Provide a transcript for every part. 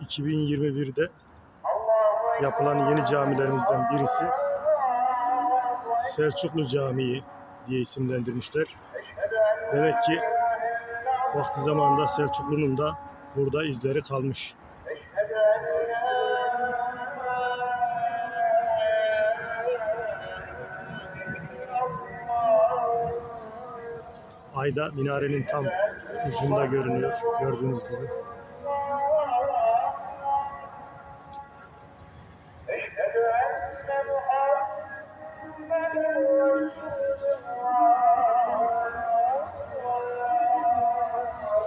2021'de yapılan yeni camilerimizden birisi Selçuklu Camii diye isimlendirmişler. Demek ki vakti zamanında Selçuklu'nun da burada izleri kalmış. Ayda minarenin tam ucunda görünüyor gördüğünüz gibi.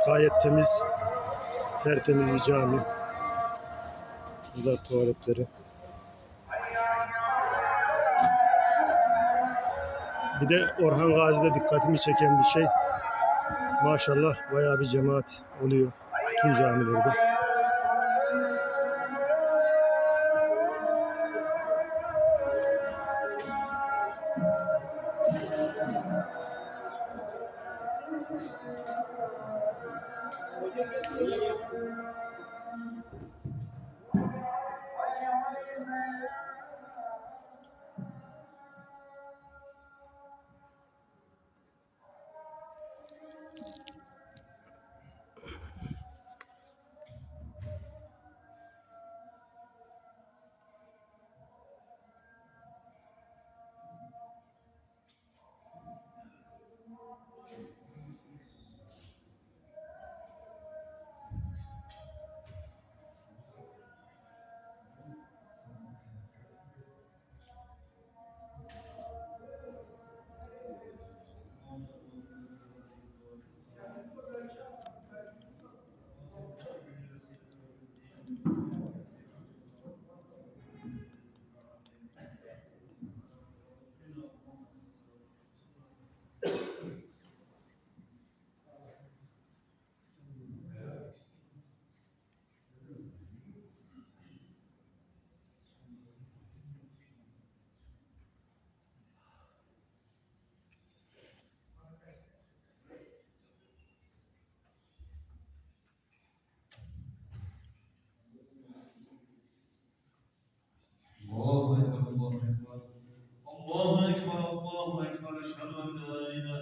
Gayet temiz, tertemiz bir cami. Burada tuvaletleri. Bir de Orhan Gazi'de dikkatimi çeken bir şey. Maşallah bayağı bir cemaat oluyor bütün camilerde. اللهم اجعل اشهد ان لا اله